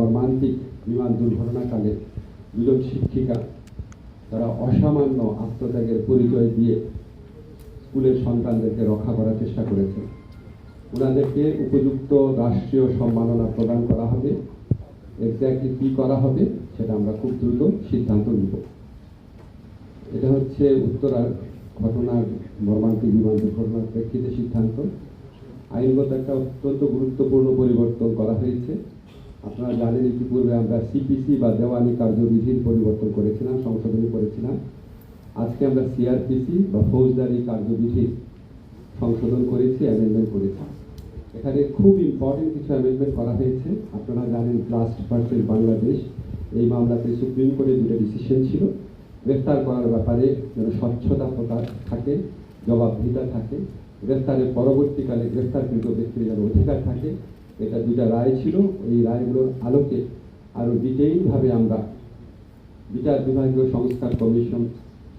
মর্মান্তিক বিমান দুর্ঘটনাকালে দুজন শিক্ষিকা তারা অসামান্য আত্মত্যাগের পরিচয় দিয়ে স্কুলের সন্তানদেরকে রক্ষা করার চেষ্টা করেছে ওনাদেরকে উপযুক্ত রাষ্ট্রীয় সম্মাননা প্রদান করা হবে এক্স্যাক্টলি কী করা হবে সেটা আমরা খুব দ্রুত সিদ্ধান্ত নিব। এটা হচ্ছে উত্তরার ঘটনার মর্মান্তিক বিমান দুর্ঘটনার প্রেক্ষিতে সিদ্ধান্ত। আইনগত একটা অত্যন্ত গুরুত্বপূর্ণ পরিবর্তন করা হয়েছে। আপনারা জানেন ইতিপূর্বে আমরা সিপিসি বা দেওয়ানি কার্যবিধির পরিবর্তন করেছিলাম, সংশোধনী করেছিলাম। আজকে আমরা সিআরপিসি বা ফৌজদারি কার্যবিধি সংশোধন করেছি অ্যামেন্ডমেন্ট করেছি। এখানে খুব ইম্পর্টেন্ট কিছু অ্যামেন্ডমেন্ট করা হয়েছে। আপনারা জানেন ট্রাস্ট ভার্সেস বাংলাদেশ এই মামলাতে সুপ্রিম কোর্টে দুটো ডিসিশন ছিল। গ্রেফতার করার ব্যাপারে যেন স্বচ্ছতা প্রকাশ থাকে, জবাবদিহিতা থাকে। গ্রেফতারের পরবর্তীকালে গ্রেফতারকৃত ব্যক্তির যেন অধিকার থাকে। এটা দুটা রায় ছিল এই রায়গুলোর আলোকে আরও ডিটেইলভাবে আমরা বিচার বিভাগীয় সংস্কার commission,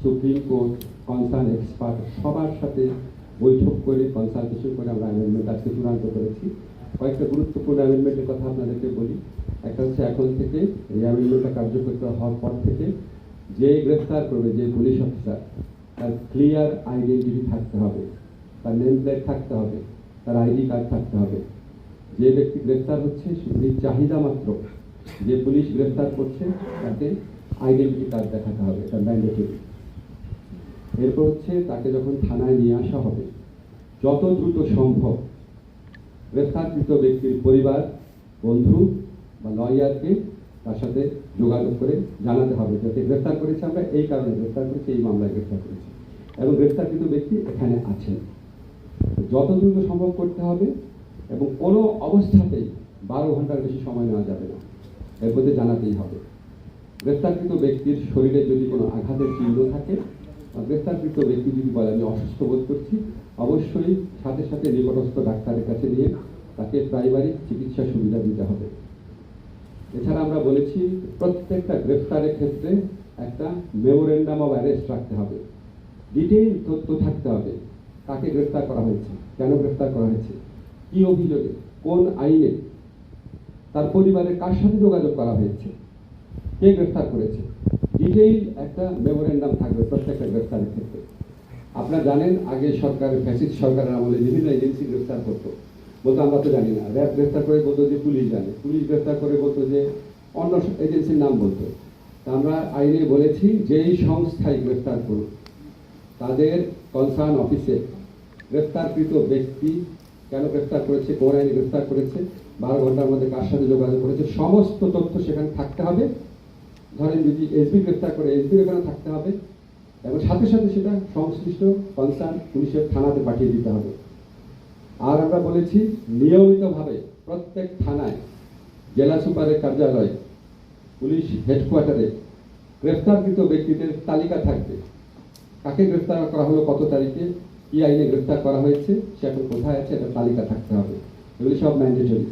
supreme court, concern expert সবার সাথে বৈঠক করে, কনসালটেশন করে আমরা অ্যামেন্ডমেন্ট আজকে চূড়ান্ত করেছি। কয়েকটা গুরুত্বপূর্ণ অ্যামেন্ডমেন্টের কথা আপনাদেরকে বলি। একটা হচ্ছে এখন থেকে এই অ্যামেন্ডমেন্টটা কার্যকর হওয়ার পর থেকে যে গ্রেফতার করবে, যে পুলিশ অফিসার তার ক্লিয়ার আইডেন্টিটি থাকতে হবে, তার নেম প্লেট থাকতে হবে, তার আইডি কার্ড থাকতে হবে। যে ব্যক্তি গ্রেফতার হচ্ছে সেই চাহিদা মাত্র। যে পুলিশ গ্রেফতার করছে, তাকে আইডেন্টিটি কার্ড দেখাতে হবে, এটা ম্যান্ডেটরি এরপর হচ্ছে তাকে যখন থানায় নিয়ে আসা হবে, যত দ্রুত সম্ভব গ্রেফতারকৃত ব্যক্তির পরিবার, বন্ধু বা লয়ারকে তার সাথে যোগাযোগ করে জানাতে হবে, যাতে গ্রেফতার করেছে আমরা এই কারণে গ্রেফতার করেছি, এই মামলায় গ্রেফতার করেছি। এবং গ্রেফতারকৃত ব্যক্তি এখানে আছেন। যত দ্রুত সম্ভব করতে হবে এবং কোনো অবস্থাতেই বারো ঘণ্টার বেশি সময় নেওয়া যাবে না। এর মধ্যে জানাতেই হবে। গ্রেফতারকৃত ব্যক্তির শরীরে যদি কোনো আঘাতের চিহ্ন থাকে গ্রেফতারকৃত ব্যক্তি যদি বলে, আমি অসুস্থ বোধ করছি, অবশ্যই সাথে সাথে নিকটস্থ ডাক্তারের কাছে নিয়ে তাকে প্রাইমারি চিকিৎসা সুবিধা দিতে হবে। এছাড়া আমরা বলেছি, প্রত্যেকটা গ্রেফতারের ক্ষেত্রে একটা মেমোরেন্ডাম অফ অ্যারেস্ট রাখতে হবে। ডিটেইল তথ্য থাকতে হবে, কাকে গ্রেফতার করা হয়েছে, কেন গ্রেফতার করা হয়েছে। কি অভিযোগে? কোন আইনে? তার পরিবারের কার সাথে যোগাযোগ করা হয়েছে? কে গ্রেফতার করেছে? ডিটেইল একটা মেমোরেন্ডাম থাকবে প্রত্যেকটা গ্রেফতারের ক্ষেত্রে। আপনারা জানেন, আগে সরকারের ফ্যাসিস্ট সরকারের আমলে বিভিন্ন এজেন্সি গ্রেফতার করতো। বলতো, আমরা তো জানি না। র্যাব গ্রেফতার করে বলতো যে পুলিশ জানে। পুলিশ গ্রেফতার করে বলতো যে অন্য এজেন্সির নাম বলতো। তা আমরা আইনে বলেছি, যেই সংস্থায় গ্রেফতার করুন তাদের কনসার্ন অফিসে গ্রেফতারকৃত ব্যক্তি কেন গ্রেফতার করেছে, কোন আইনে গ্রেফতার করেছে, বারো ঘণ্টার মধ্যে কার সাথে যোগাযোগ করেছে, সমস্ত তথ্য সেখানে থাকতে হবে। ধরেন যদি এসবি গ্রেফতার করে এসবি এখানে থাকতে হবে। এবং সাথে সাথে সেটা সংশ্লিষ্ট কনসার্ন পুলিশের থানাতে পাঠিয়ে দিতে হবে। আর আমরা বলেছি, নিয়মিতভাবে প্রত্যেক থানায়, জেলা সুপারের কার্যালয়ে, পুলিশ হেডকোয়ার্টারে গ্রেফতারকৃত ব্যক্তিদের তালিকা থাকবে। কাকে গ্রেফতার করা হলো, কত তারিখে কি আইনে গ্রেফতার করা হয়েছে, সে এখন কোথায় আছে এটা তালিকা থাকতে হবে। এগুলি সব ম্যান্ডেটরি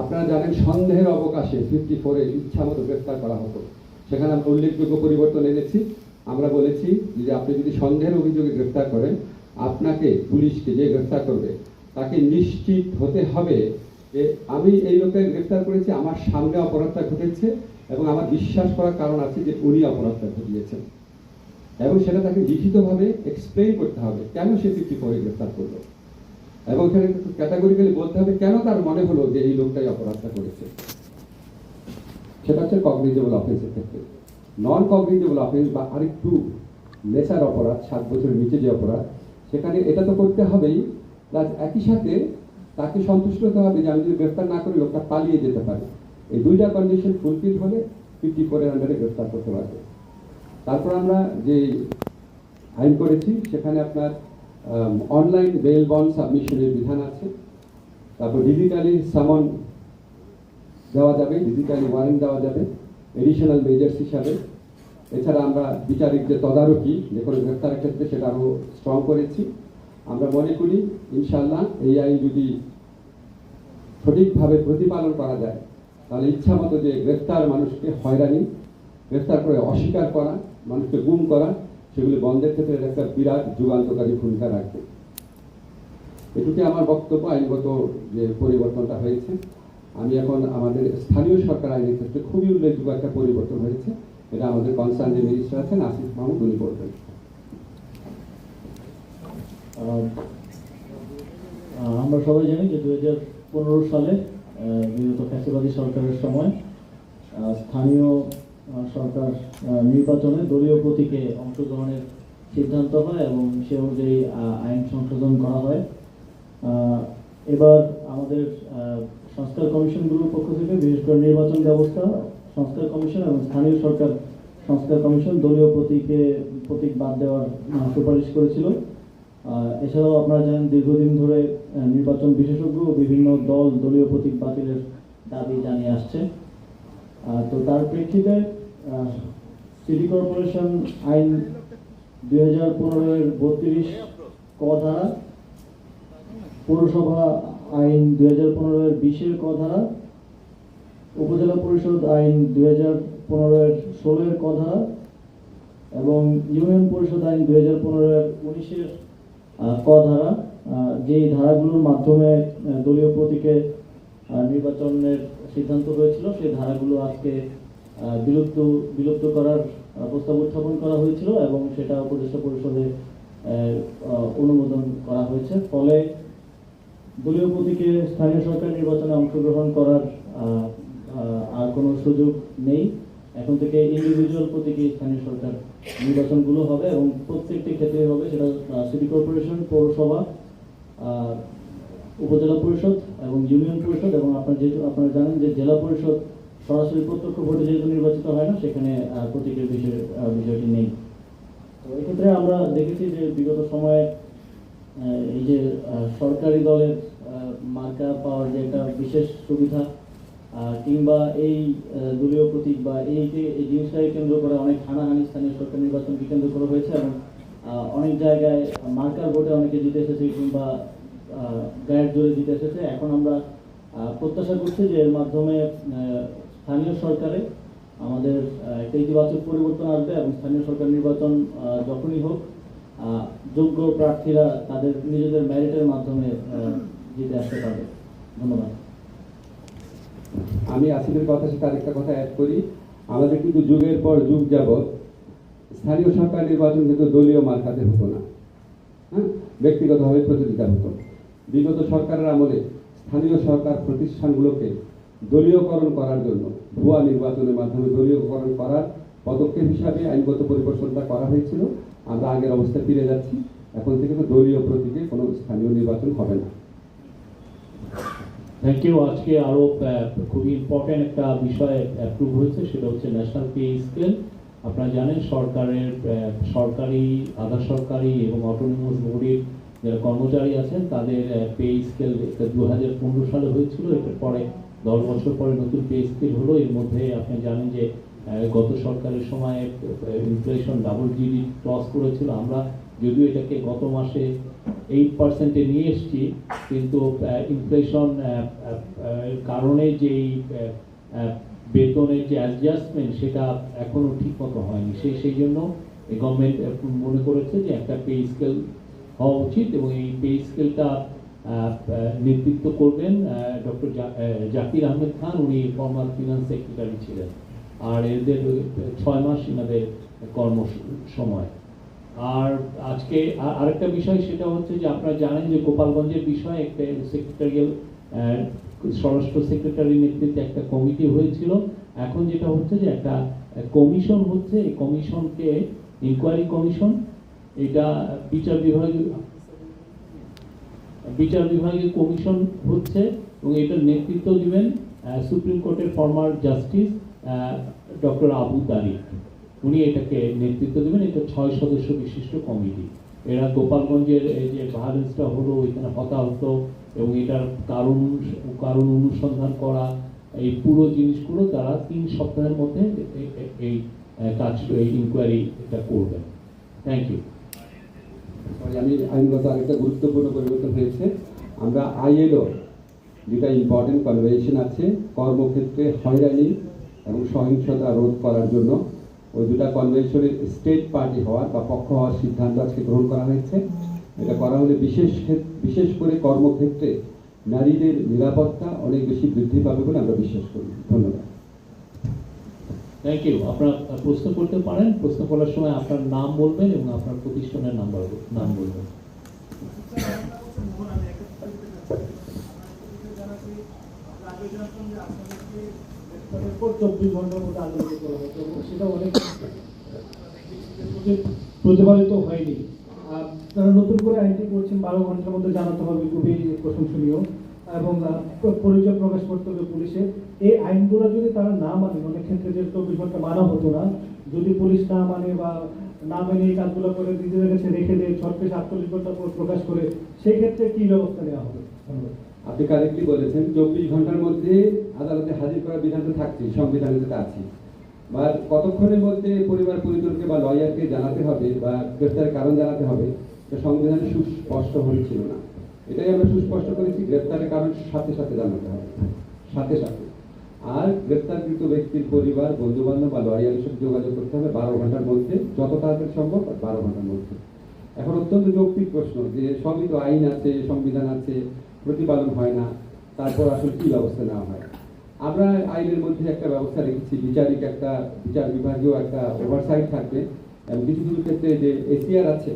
আপনারা জানেন সন্দেহের অবকাশে ফিফটি ফোরে ইচ্ছা মতো গ্রেফতার করা হতো। সেখানে আমরা উল্লেখযোগ্য পরিবর্তন এনেছি। আমরা বলেছি যে আপনি যদি সন্দেহের অভিযোগে গ্রেফতার করেন, আপনাকে, পুলিশকে যে গ্রেফতার করবে, তাকে নিশ্চিত হতে হবে যে আমি এই লোককে গ্রেফতার করেছি, আমার সামনে অপরাধটা ঘটেছে এবং আমার বিশ্বাস করার কারণ আছে যে উনি অপরাধটা ঘটিয়েছেন। এবং সেটা তাকে লিখিতভাবে এক্সপ্লেইন করতে হবে কেন সে ফিফটি ফোরে গ্রেফতার করল। এবং এখানে ক্যাটাগরিক্যালি বলতে হবে কেন তার মনে হলো যে এই লোকটাই অপরাধটা করেছে। সেটা হচ্ছে কগনিজেবল অফেন্সের ক্ষেত্রে। নন কগনিজেবল অফেন্স বা আরেকটু লেসার অপরাধ, সাত বছরের নিচে যে অপরাধ, সেখানে এটা তো করতে হবেই। প্লাস একই সাথে তাকে সন্তুষ্ট হতে হবে যে আমি যদি গ্রেফতার না করি, লোকটা পালিয়ে যেতে পারে। এই দুইটা কন্ডিশন ফুলফিল হলে ফিফটি ফোরের আন্ডারে গ্রেফতার করতে পারবে। তারপর আমরা যে আইন করেছি, সেখানে আপনার অনলাইন বেল বন্ড সাবমিশনের বিধান আছে। তারপর ডিজিটালি সামন দেওয়া যাবে ডিজিটালি ওয়ারেন্ট দেওয়া যাবে এডিশনাল মেজার্স হিসাবে। এছাড়া আমরা বিচারিক যে তদারকি, যে কোনো গ্রেফতারের ক্ষেত্রে সেটা আরও স্ট্রং করেছি। আমরা মনে করি ইনশাল্লাহ এই আইন যদি সঠিকভাবে প্রতিপালন করা যায়, তাহলে ইচ্ছা মতো যে গ্রেফতার মানুষকে হয়রানি গ্রেফতার করে অস্বীকার করা মানুষকে গুম করা, সেগুলি বন্ধের ক্ষেত্রে একটা বিরাট যুগান্তকারী ভূমিকা রাখবে। এটুকু আমার বক্তব্য, আইনগত যে পরিবর্তনটা হয়েছে। আমি এখন আমাদের স্থানীয় সরকার আইনের ক্ষেত্রে খুবই উল্লেখযোগ্য একটা পরিবর্তন হয়েছে। এটা আমাদের কনসার্ন যে মিনিস্টার আছেন আসিফ মাহমুদ, উনি বলবেন। আমরা সবাই জানি যে দু হাজার পনেরো সালে বিগত ফ্যাসিবাদী সরকারের সময় স্থানীয় সরকার নির্বাচনে দলীয় প্রতীকে অংশগ্রহণের সিদ্ধান্ত হয় এবং সে অনুযায়ী আইন সংশোধন করা হয়। এবার আমাদের সংস্কার কমিশনগুলোর পক্ষ থেকে বিশেষ করে নির্বাচন ব্যবস্থা, সংস্কার কমিশন এবং স্থানীয় সরকার সংস্কার কমিশন দলীয় প্রতীকে, প্রতীক বাদ দেওয়ার সুপারিশ করেছিল। এছাড়াও আপনারা জানেন, দীর্ঘদিন ধরে নির্বাচন বিশেষজ্ঞ বিভিন্ন দল দলীয় প্রতীক বাতিলের দাবি জানিয়ে আসছে। তো তার প্রেক্ষিতে সিটি কর্পোরেশন আইন দুই হাজার পনেরোর বত্রিশ ক পৌরসভা আইন দুই হাজার পনেরোর বিশের ক উপজেলা পরিষদ আইন দুই হাজার পনেরোর ষোলোর ক এবং ইউনিয়ন পরিষদ আইন দুই হাজার পনেরোর উনিশের ক ধারা যেই ধারাগুলোর মাধ্যমে দলীয় প্রতীকে নির্বাচনের সিদ্ধান্ত হয়েছিল, সেই ধারাগুলো আজকে বিলুপ্ত বিলুপ্ত করার প্রস্তাব উত্থাপন করা হয়েছিল এবং সেটা উপদেষ্টা পরিষদে অনুমোদন করা হয়েছে। ফলে দলীয় প্রতীকে স্থানীয় সরকার নির্বাচনে অংশগ্রহণ করার আর কোনো সুযোগ নেই। এখন থেকে ইন্ডিভিজুয়াল প্রতীকে স্থানীয় সরকার নির্বাচনগুলো হবে এবং প্রত্যেকটি ক্ষেত্রে হবে সেটা সিটি কর্পোরেশন পৌরসভা উপজেলা পরিষদ এবং ইউনিয়ন পরিষদ এবং আপনার যেহেতু আপনারা জানেন যে জেলা পরিষদ সরাসরি প্রত্যক্ষ ভোটে যেহেতু নির্বাচিত হয় না, সেখানে প্রতীকের বিষয় বিষয়টি নেই। তো এক্ষেত্রে আমরা দেখেছি যে বিগত সময়ে এই যে সরকারি দলের মার্কা পাওয়ার যে একটা বিশেষ সুবিধা কিংবা এই দলীয় প্রতীক বা এই যে, এই জিনিসটাকে কেন্দ্র করে অনেক হানাহানি স্থানীয় সরকার নির্বাচনকে কেন্দ্র করে হয়েছে এবং অনেক জায়গায় মার্কার ভোটে অনেকে জিতে এসেছে কিংবা গায়ের জোরে জিতে এসেছে। এখন আমরা প্রত্যাশা করছি যে এর মাধ্যমে স্থানীয় সরকারে আমাদের একটা ইতিবাচক পরিবর্তন আসবে এবং স্থানীয় সরকার নির্বাচন যখনই হোক যোগ্য প্রার্থীরা তাদের নিজেদের ম্যারিটের মাধ্যমে জিতে আসতে পারবে। ধন্যবাদ। আমি আসিফের কথা সাথে আরেকটা কথা অ্যাড করি। আমাদের কিন্তু যুগের পর যুগ যাবৎ স্থানীয় সরকার নির্বাচন কিন্তু দলীয় মার্কাতে হতো না। হ্যাঁ? ব্যক্তিগতভাবে প্রতিযোগিতা হতো। বিগত সরকারের আমলে স্থানীয় সরকার প্রতিষ্ঠানগুলোকে দলীয়করণ করার জন্য ভুয়া নির্বাচনের মাধ্যমে দলীয়করণ করার পদক্ষেপ হিসাবে আইনগত পরিবর্তনটা করা হয়েছিল। আমরা আগের অবস্থায় ফিরে যাচ্ছি। এখন থেকে দলীয় প্রতীকে কোনো স্থানীয় নির্বাচন হবে না। থ্যাংক ইউ আজকে আরও আহ, খুবই ইম্পর্টেন্ট একটা বিষয় অ্যাপ্রুভ হয়েছে সেটা হচ্ছে ন্যাশনাল পে স্কেল আপনারা জানেন সরকারের সরকারি আধা সরকারি এবং অটোনোমাস বডির যারা কর্মচারী আছেন তাদের পে স্কেল দু হাজার পনেরো সালে হয়েছিল এটার পরে দশ বছর পরে নতুন পে স্কেল হলো, এর মধ্যে আপনি জানেন যে গত সরকারের সময় ইনফ্লেশন ডাবল জিডি ক্রস করেছিল। আমরা যদিও এটাকে গত মাসে এইট পার্সেন্টে নিয়ে এসেছি, কিন্তু ইনফ্লেশন কারণে যেই বেতনের যে অ্যাডজাস্টমেন্ট সেটা এখনও ঠিক মতো হয়নি। সেই সেই জন্য গভর্নমেন্ট মনে করেছে যে একটা পে স্কেল হওয়া উচিত এবং এই পে স্কেলটা নেতৃত্ব করবেন ডক্টর জাকির আহমেদ খান, উনি ফর্মাল ফিনান্স সেক্রেটারি ছিলেন। আর এদের ছয় মাস এনাদের কর্ম সময় আর আজকে আরেকটা বিষয়, সেটা হচ্ছে যে আপনারা জানেন যে গোপালগঞ্জের বিষয়ে একটা সেক্রেটারিয়াল স্বরাষ্ট্র সেক্রেটারির নেতৃত্বে একটা কমিটি হয়েছিল। এখন যেটা হচ্ছে যে একটা কমিশন হচ্ছে, এই কমিশনকে ইনকোয়ারি কমিশন এটা বিচার বিভাগে বিচার বিভাগীয় কমিশন হচ্ছে এবং এটার নেতৃত্ব দিবেন সুপ্রিম কোর্টের former justice doctor Abu Tariq. উনি এটাকে নেতৃত্ব দেবেন, এটা ছয় সদস্য বিশিষ্ট কমিটি। এরা গোপালগঞ্জের এই যে ভায়োলেন্সটা হলো, এখানে হতাহত এবং এটার কারণ কারণ অনুসন্ধান করা, এই পুরো জিনিসগুলো তারা তিন সপ্তাহের মধ্যে এই কাজ, এই ইনকোয়ারি এটা করবেন। থ্যাংক ইউ আমি আইনগত আরেকটা গুরুত্বপূর্ণ পরিবর্তন হয়েছে। আমরা আইএলও, যেটা ইম্পর্টেন্ট কনভেনশন আছে, কর্মক্ষেত্রে হয়রানি এবং সহিংসতা রোধ করার জন্য। ওই দুটা কনভেনশনের স্টেট পার্টি হওয়ার বা পক্ষ হওয়ার সিদ্ধান্ত আজকে গ্রহণ করা হয়েছে। এটা করা হলে বিশেষ বিশেষ করে কর্মক্ষেত্রে নারীদের নিরাপত্তা অনেক বেশি বৃদ্ধি পাবে বলে আমরা বিশ্বাস করি। ধন্যবাদ। থ্যাংক ইউ আপনার প্রশ্ন করতে পারেন, প্রশ্ন করার সময় আপনার নাম বলবেন এবং আপনার প্রতিষ্ঠানের নাম্বার নাম বলবেন। চব্বিশ ঘণ্টার মধ্যে সেটা অনেক হয়নি তারা নতুন করে করছেন, বারো ঘণ্টার মধ্যে জানাতে হবে খুবই প্রশংসনীয় এবং পরিচয় প্রকাশ করতে হবে পুলিশে এই আইনগুলো যদি তারা না মানে অনেক ক্ষেত্রে যে চব্বিশ ঘণ্টা মানা হতো না, যদি পুলিশ না মানে বা না মেনে এই কাজগুলো করে নিজেদের কাছে রেখে দেয় ছত্রিশ আটচল্লিশ ঘণ্টা পর প্রকাশ করে, সেই ক্ষেত্রে কি ব্যবস্থা নেওয়া হবে? আপনি কারেক্টলি বলেছেন, চব্বিশ ঘণ্টার মধ্যে আদালতে হাজির করার বিধান তো থাকছে, সংবিধানে যেটা আছে। বা কতক্ষণের মধ্যে পরিবার পরিজনকে বা লয়ারকে জানাতে হবে বা গ্রেফতারের কারণ জানাতে হবে, এটা সংবিধানে সুস্পষ্ট হয়েছিল না। এটাই আমরা সুস্পষ্ট করেছি গ্রেফতারের কারণ সাথে সাথে জানাতে হবে। সাথে সাথে। আর গ্রেফতারকৃত ব্যক্তির পরিবার বন্ধু বান্ধব বা লয়ারের সাথে যোগাযোগ করতে হবে বারো ঘণ্টার মধ্যে, যত তাড়াতাড়ি সম্ভব বারো ঘণ্টার মধ্যে। এখন অত্যন্ত যৌক্তিক প্রশ্ন যে সবই তো আইন আছে, সংবিধান আছে, প্রতিপালন হয় না, তারপর আসলে কি ব্যবস্থা নেওয়া হয়? আমরা আইনের মধ্যে একটা ব্যবস্থা রেখেছি, বিচারিক একটা, বিচার বিভাগীয় একটা ওভারসাইট থাকবে, এবং কিছু কিছু ক্ষেত্রে যে এসিআর আছে,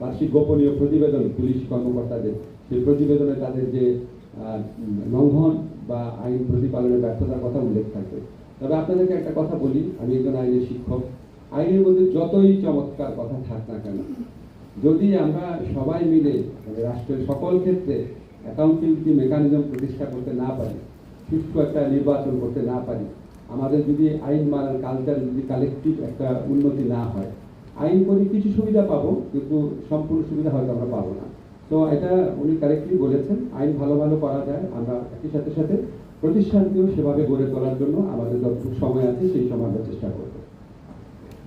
বার্ষিক গোপনীয় প্রতিবেদন, পুলিশ কর্মকর্তাদের, সেই প্রতিবেদনে তাদের যে লঙ্ঘন বা আইন প্রতিপালনের ব্যর্থতার কথা উল্লেখ থাকবে। তবে আপনাদেরকে একটা কথা বলি, আমি একজন আইনের শিক্ষক। আইনের মধ্যে যতই চমৎকার কথা থাক না কেন, যদি আমরা সবাই মিলে মানে রাষ্ট্রের সকল ক্ষেত্রে অ্যাকাউন্টেবিলিটি মেকানিজম প্রতিষ্ঠা করতে না পারি, সুষ্ঠু একটা নির্বাচন করতে না পারি, আমাদের যদি আইন মানার কালচার যদি কালেকটিভ একটা উন্নতি না হয়, আইন করি কিছু সুবিধা পাবো, কিন্তু সম্পূর্ণ সুবিধা হয়তো আমরা পাবো না। তো এটা উনি কারেক্টলি বলেছেন, আইন ভালো ভালো করা যায়, আমরা একই সাথে সাথে প্রতিষ্ঠানকেও সেভাবে গড়ে তোলার জন্য আমাদের যতটুকু সময় আছে সেই সময় আমরা চেষ্টা করব।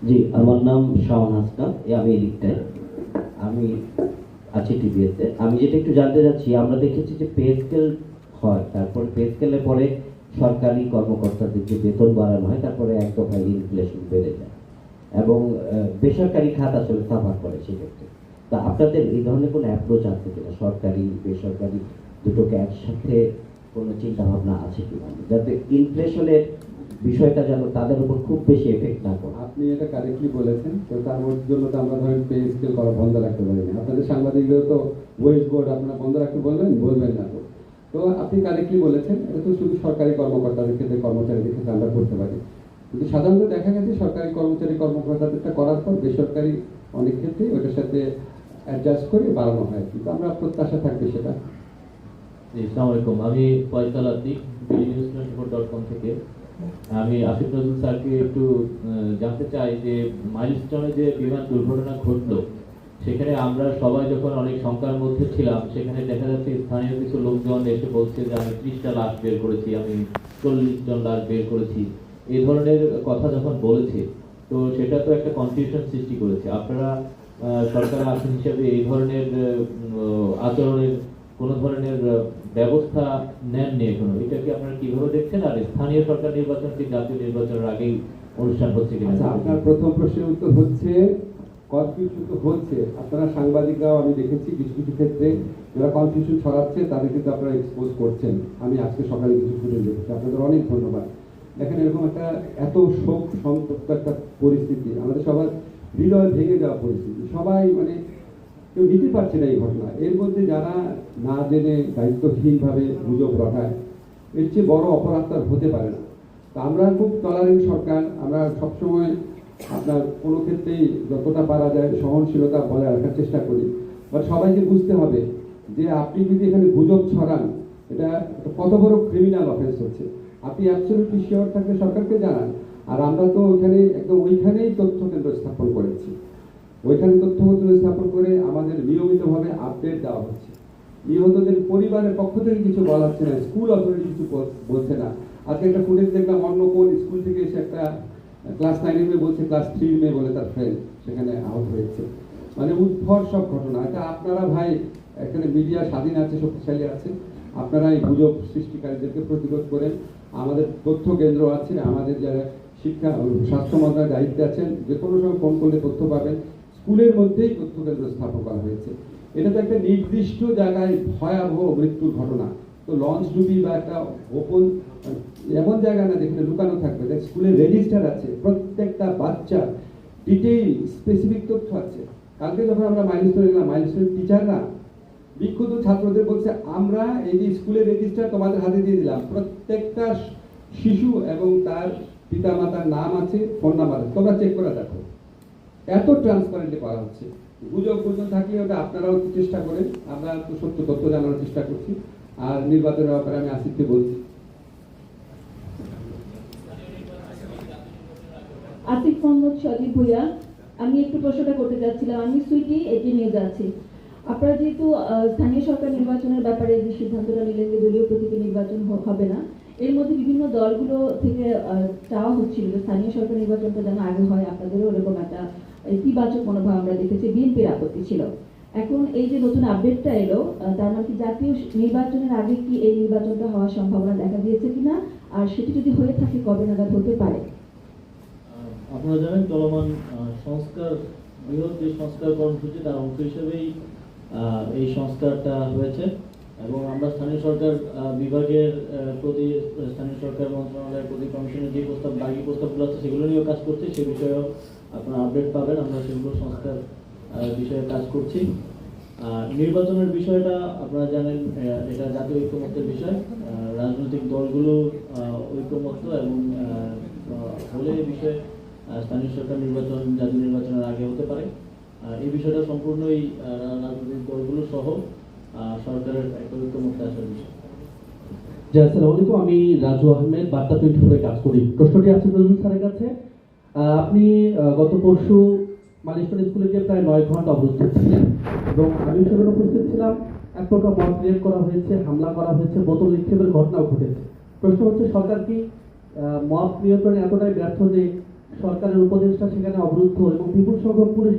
জি, আমার নাম শাওন হাসনা এ আমি এদিকটায় আমি আছি টিভিএতে আমি যেটা একটু জানতে চাচ্ছি, আমরা দেখেছি যে পে স্কেল হয়, তারপরে পে স্কেলের পরে সরকারি কর্মকর্তাদের যে বেতন বাড়ানো হয়, তারপরে এক দফায় ইনফ্লেশন বেড়ে যায়। এবং বেসরকারি খাত আসলে সাফার করে সেক্ষেত্রে। তা আপনাদের এই ধরনের কোনো অ্যাপ্রোচ আছে কিনা? সরকারি, বেসরকারি, দুটোকে একসাথে কোনো চিন্তা ভাবনা আছে কিনা? যাতে ইনফ্লেশনের বিষয়টা যেন তাদের উপর খুব বেশি এফেক্ট না করে। আপনি এটা কারেক্টলি বলেছেন, তো তার জন্য তো আমরা ধরেন পে স্কেল করা বন্ধ রাখতে পারি না। আপনাদের সাংবাদিকদের তো ওয়েস্ট বোর্ড আপনারা বন্ধ রাখতে বলবেন? বলবেন না তো। তো আপনি কারেক্টলি বলেছেন, এটা তো শুধু সরকারি কর্মকর্তাদের ক্ষেত্রে, কর্মচারীদের ক্ষেত্রে আমরা করতে পারি। কিন্তু সাধারণত দেখা গেছে সরকারি কর্মচারী কর্মকর্তাদেরটা করার পর বেসরকারি অনেক ক্ষেত্রেই ওটার সাথে অ্যাডজাস্ট করে বাড়ানো হয়, কিন্তু আমরা প্রত্যাশা থাকবে সেটা। আসসালামু আলাইকুম। আমি ফয়সাল ফোর ডট কম থেকে। আমি আসিফ নজরুল স্যারকে একটু জানতে চাই যে মাইলস্টোনে যে বিমান দুর্ঘটনা ঘটলো, সেখানে আমরা সবাই যখন অনেক শঙ্কার মধ্যে ছিলাম, সেখানে দেখা যাচ্ছে স্থানীয় কিছু লোকজন এসে বলছে যে, আমি ত্রিশটা লাশ বের করেছি, আমি চল্লিশ জন লাশ বের করেছি। এই ধরনের কথা যখন বলেছে, তো সেটা তো একটা কনফিউশন সৃষ্টি করেছে। আপনারা সরকার আসন হিসেবে এই ধরনের আচরণের কোনো ধরনের ব্যবস্থা নেননি এখনও। এটা কি আপনারা কীভাবে দেখছেন? আর স্থানীয় সরকার নির্বাচন কি জাতীয় নির্বাচনের আগেই অনুষ্ঠান হচ্ছে কিনা? আচ্ছা আপনার প্রথম প্রশ্নের উত্তর হচ্ছে কনফিউশন তো হচ্ছে। আপনারা সাংবাদিকরাও আমি দেখেছি কিছু কিছু ক্ষেত্রে, যারা কনফিউশন ছড়াচ্ছে, তাদের কিন্তু আপনারা এক্সপোজ করছেন। আমি আজকে সকালে কিছু ফুটেজ দেখেছি। আপনাদের অনেক ধন্যবাদ। দেখেন, এরকম একটা এত শোক, সন্তপ্ত একটা পরিস্থিতি। আমাদের সবার হৃদয় ভেঙে যাওয়া পরিস্থিতি। সবাই মানে কেউ নিতে পারছে না এই ঘটনা। এর মধ্যে যারা না জেনে দায়িত্বহীনভাবে গুজব রটায়, এর চেয়ে বড় অপরাধ তার হতে পারে না। তা আমরা খুব টলারেন্ট সরকার। আমরা সবসময় আপনার কোনো ক্ষেত্রেই যতটা পারা যায় সহনশীলতা বজায় রাখার চেষ্টা করি। বা সবাইকে বুঝতে হবে যে আপনি যদি এখানে গুজব ছড়ান, এটা কত বড় ক্রিমিনাল অফেন্স হচ্ছে। আপনি অ্যাবসলিউটলি শিওর থাকলে সরকারকে জানান। আর আমরা তো ওইখানে একদম ওইখানেই তথ্য কেন্দ্র স্থাপন করেছি। ওইখানে তথ্য কেন্দ্র স্থাপন করে আমাদের নিয়মিতভাবে আপডেট দেওয়া হচ্ছে। নিহতদের পরিবারের পক্ষ থেকে কিছু বলা হচ্ছে না স্কুল অথরিটি কিছু বলছে না। আজকে একটা ফুটেজ দেখলাম অন্য কোন স্কুল থেকে এসে একটা ক্লাস নাইনের মেয়ে বলছে ক্লাস থ্রির মেয়ে বলে তার ফ্রেন্ড সেখানে আহত হয়েছে। মানে উদ্ভর সব ঘটনা। এটা আপনারা ভাই, এখানে মিডিয়া স্বাধীন আছে, শক্তিশালী আছে। আপনারা এই গুজব সৃষ্টিকারীদেরকে প্রতিরোধ করেন। আমাদের তথ্য কেন্দ্র আছে, আমাদের যারা শিক্ষা স্বাস্থ্য মন্ত্রণালয়ের দায়িত্বে আছেন, যে কোনো সময় ফোন করলে তথ্য পাবেন। স্কুলের মধ্যেই তথ্য কেন্দ্র স্থাপন করা হয়েছে। এটা তো একটা নির্দিষ্ট জায়গায় ভয়াবহ মৃত্যুর ঘটনা। তো লঞ্চ ডুবি বা একটা ওপেন এমন জায়গা না যেখানে লুকানো থাকবে দেখ স্কুলের রেজিস্টার আছে, প্রত্যেকটা বাচ্চা ডিটেইল স্পেসিফিক তথ্য আছে। কালকে যখন আমরা মাইলস্টোনে গেলাম মাইলস্টোনের টিচাররা বিক্ষুব্ধ ছাত্রদের বলছে, আমরা এই যে স্কুলের রেজিস্টার তোমাদের হাতে দিয়ে দিলাম। প্রত্যেকটা শিশু এবং তার পিতামাতার নাম আছে ফোন নাম্বার আছে। তোমরা চেক করে দেখো। এত ট্রান্সপারেন্টলি করা হচ্ছে। গুজব গুজব থাকলে ওটা আপনারাও চেষ্টা করেন। আমরা একটু সত্য তথ্য জানানোর চেষ্টা করছি। আর নির্বাচনের ব্যাপারে আমি আসিফকে বলছি। আসিফ মোহাম্মদ সজীব ভুইয়া। আমি একটু প্রশ্নটা করতে চাচ্ছিলাম আমি সুইটি এটি নিউজ আছি আপনারা যেহেতু স্থানীয় সরকার নির্বাচনের ব্যাপারে যে সিদ্ধান্তটা নিলেন যে দলীয় প্রতীকে নির্বাচন হবে না এর মধ্যে বিভিন্ন দলগুলো থেকে চাওয়া হচ্ছিল যে স্থানীয় সরকার নির্বাচনটা যেন আগে হয়, আপনাদেরও এরকম একটা ইতিবাচক মনোভাব আমরা দেখেছি, বিএনপির আপত্তি ছিল। এখন এই যে নতুন আপডেটটা এলো তার মানে কি জাতীয় নির্বাচনের আগে কি এই নির্বাচনটা হওয়ার সম্ভাবনা দেখা দিয়েছে কিনা? আর সেটি যদি হয়ে থাকে, কবে নাগাদ হতে পারে? আপনারা জানেন চলমান সংস্কার, বৃহৎ যে সংস্কার কর্মসূচি, তার অংশ হিসেবেই এই সংস্কারটা হয়েছে। এবং আমরা স্থানীয় সরকার বিভাগের প্রতি, স্থানীয় সরকার মন্ত্রণালয়ের প্রতি কমিশনের যে প্রস্তাব, বাকি প্রস্তাবগুলো আছে, সেগুলো নিয়েও কাজ করছি। সে বিষয়েও আপনারা আপডেট পাবেন। আমরা সেগুলো সংস্কার বিষয়ে কাজ করছি। নির্বাচনের বিষয়টা আপনারা জানেন এটা জাতীয় ঐক্যমত্যের বিষয়। রাজনৈতিক দলগুলো ঐক্যমত্য এবং হলে এই বিষয়ে স্থানীয় সরকার নির্বাচন, জাতীয় নির্বাচনের আগে হতে পারে। এই বিষয়টা সম্পূর্ণই রাজনৈতিক দলগুলো সহ আমি রাজু আহমেদ, বার্তা টোয়েন্টি ফোরে কাজ করি। প্রশ্নটি আছে নজরুল স্যারের কাছে। আপনি গত পরশু মালিশন স্কুলে গিয়ে প্রায় নয় ঘণ্টা অবরুদ্ধ ছিলেন এবং আমি সেখানে উপস্থিত ছিলাম। এক প্রকার মত ক্রিয়েট করা হয়েছে, হামলা করা হয়েছে, বোতল নিক্ষেপের ঘটনাও ঘটেছে। প্রশ্ন হচ্ছে, সরকার কি মত নিয়ন্ত্রণে এতটাই ব্যর্থ যে সরকারের উপদেষ্টা সেখানে অবরুদ্ধ এবং বিপুল সংখ্যক পুলিশ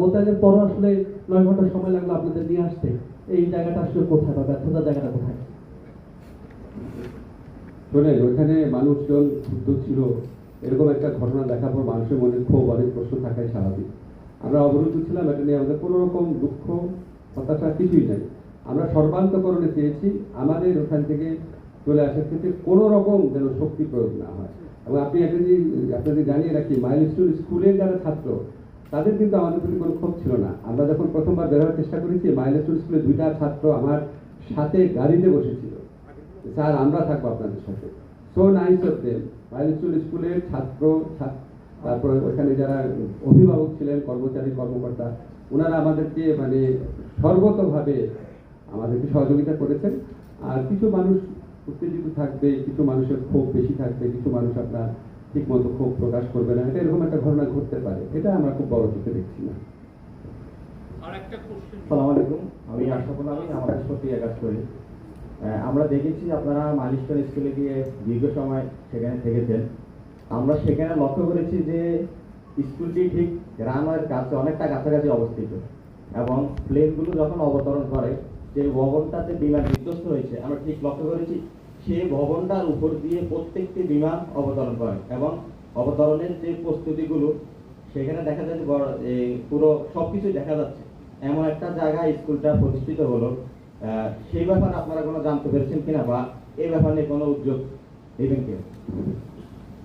মোতায়েনের পরও আসলে নয় ঘণ্টা সময় লাগল আপনাদের নিয়ে আসতে? এই জায়গাটা আসলে কোথায় বা ব্যর্থতার জায়গাটা কোথায়? শোনেন ওখানে মানুষজন ক্ষুব্ধ ছিল। এরকম একটা ঘটনা দেখার পর মানুষের মনে ক্ষোভ, অনেক প্রশ্ন থাকাই স্বাভাবিক। আমরা অবরুদ্ধ ছিলাম, এটা নিয়ে আমাদের কোনো রকম দুঃখ, হতাশা কিছুই নাই। আমরা সর্বান্তকরণে চেয়েছি, আমাদের ওখান থেকে চলে আসার ক্ষেত্রে কোনো রকম যেন শক্তি প্রয়োগ না হয়। এবং আপনি একটা জিনিস, আপনাদের জানিয়ে রাখি, মাইলস্টোন স্কুলের যারা ছাত্র তাদের কিন্তু আমাদের প্রতি কোনো ক্ষোভ ছিল না। আমরা যখন প্রথমবার বেরোবার চেষ্টা করেছি মাইলস্টোন স্কুলে দুইটা ছাত্র আমার সাথে গাড়িতে বসেছিল। স্যার, আমরা থাকব আপনাদের সাথে। So nice of them Milestone স্কুলের ছাত্র তারপরে ওখানে যারা অভিভাবক ছিলেন, কর্মচারী, কর্মকর্তা, ওনারা আমাদেরকে মানে সর্বতভাবে আমাদেরকে সহযোগিতা করেছেন। আর কিছু মানুষ উত্তেজিত থাকবে, কিছু মানুষের ক্ষোভ বেশি থাকবে, কিছু মানুষ আপনার ঠিক মতো ক্ষোভ প্রকাশ করবে না। এটা এরকম একটা ঘটনা ঘটতে পারে। এটা আমরা খুব বড় চোখে দেখছি না। সালাম আলাইকুম। আমি আশরাফুল আমিন আমাদের সত্যি কাজ করি। আমরা দেখেছি আপনারা মালিশটন স্কুলে গিয়ে দীর্ঘ সময় সেখানে থেকেছেন। আমরা সেখানে লক্ষ্য করেছি যে স্কুলটি ঠিক রানওয়ের কাছে অনেকটা কাছাকাছি অবস্থিত এবং প্লেনগুলো যখন অবতরণ করে যে ভবনটাতে বিমান বিধ্বস্ত হয়েছে। আমরা ঠিক লক্ষ্য করেছি সেই ভবনটার উপর দিয়ে প্রত্যেকটি বিমান অবতরণ করে এবং অবতরণের যে প্রস্তুতিগুলো, সেখানে দেখা যায় যে বড়- এই পুরো সবকিছুই দেখা যাচ্ছে। এমন একটা জায়গায় স্কুলটা প্রতিষ্ঠিত হলো। সেই ব্যাপারে আপনারা কোনো জানতে পেরেছেন কিনা বা এই ব্যাপারে নিয়ে কোনো উদ্যোগ নেবেন কিনা?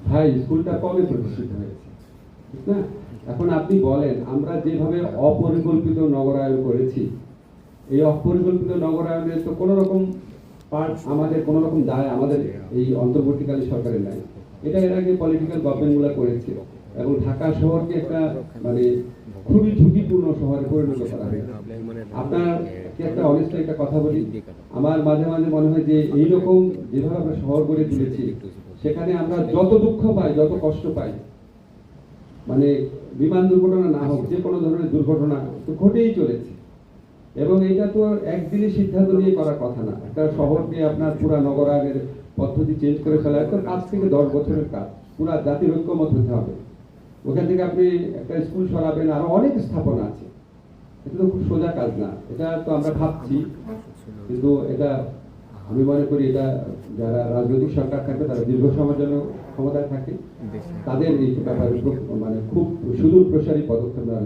ভাই, স্কুলটা কবে প্রতিষ্ঠিত হয়েছে? না? এখন আপনি বলেন, আমরা যেভাবে অপরিকল্পিত নগরায়ন করেছি, এই অপরিকল্পিত নগরায়নের তো কোনো রকম আমাদের কোনো রকম দায় আমাদের এই অন্তর্বর্তীকালীন সরকারের নাই। এটা এর আগে পলিটিক্যাল গভর্নমেন্টগুলো করেছে এবং ঢাকা শহরকে একটা মানে খুবই ঝুঁকিপূর্ণ শহরে পরিণত করা হয়েছে। আপনার একটা অনেস্ট একটা কথা বলি? আমার মাঝে মাঝে মনে হয় যে এইরকম যেভাবে আমরা শহর গড়ে তুলেছি, সেখানে আমরা যত দুঃখ পাই, যত কষ্ট পাই মানে বিমান দুর্ঘটনা না হোক, যে কোনো ধরনের দুর্ঘটনা তো ঘটেই চলেছে। এবং এটা তো একদিনে সিদ্ধান্ত নিয়ে করার কথা না। একটা শহরকে আপনার পুরা নগরায়নের পদ্ধতি চেঞ্জ করে ফেলা তো পাঁচ থেকে দশ বছরের কাজ। পুরা জাতির ঐক্যমত হতে হবে। ওখান থেকে আপনি একটা স্কুল সরাবেন আরও অনেক স্থাপনা আছে। এটা তো খুব সোজা কাজ না। এটা তো আমরা ভাবছি কিন্তু এটা আমি মনে করি এটা যারা রাজনৈতিক সরকার থাকবে তারা দীর্ঘ সময়ের জন্য ক্ষমতায় থাকে। তাদের এই ব্যাপারে মানে খুব সুদূর প্রসারী পদক্ষেপ নেওয়ার